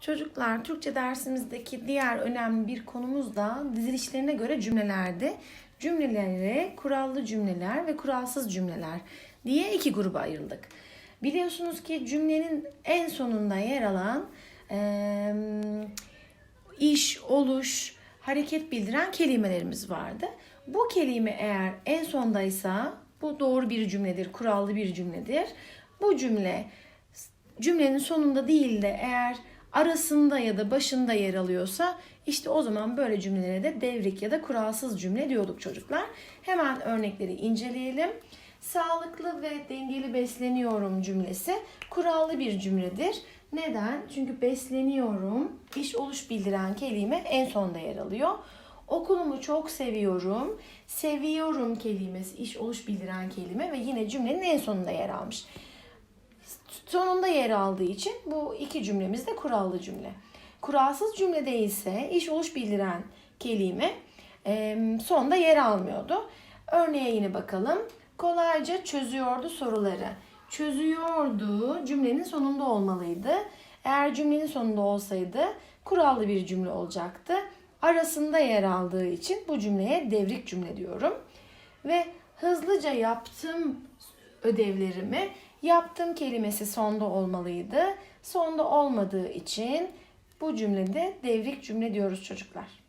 Çocuklar Türkçe dersimizdeki diğer önemli bir konumuz da dizilişlerine göre cümlelerdi. Cümleleri kurallı cümleler ve kuralsız cümleler diye iki gruba ayırdık. Biliyorsunuz ki cümlenin en sonunda yer alan eee, iş, oluş, hareket bildiren kelimelerimiz vardı. Bu kelime eğer en sondaysa bu doğru bir cümledir, kurallı bir cümledir. Bu cümle cümlenin sonunda değil de eğer arasında ya da başında yer alıyorsa işte o zaman böyle cümlelere de devrik ya da kuralsız cümle diyorduk çocuklar. Hemen örnekleri inceleyelim. Sağlıklı ve dengeli besleniyorum cümlesi kurallı bir cümledir. Neden? Çünkü besleniyorum, iş oluş bildiren kelime en sonda yer alıyor. Okulumu çok seviyorum. Seviyorum kelimesi iş oluş bildiren kelime ve yine cümlenin en sonunda yer almış sonunda yer aldığı için bu iki cümlemiz de kurallı cümle. Kuralsız cümlede ise iş oluş bildiren kelime e, sonda yer almıyordu. Örneğe yine bakalım. Kolayca çözüyordu soruları. Çözüyordu cümlenin sonunda olmalıydı. Eğer cümlenin sonunda olsaydı kurallı bir cümle olacaktı. Arasında yer aldığı için bu cümleye devrik cümle diyorum. Ve hızlıca yaptım ödevlerimi yaptım kelimesi sonda olmalıydı. Sonda olmadığı için bu cümlede devrik cümle diyoruz çocuklar.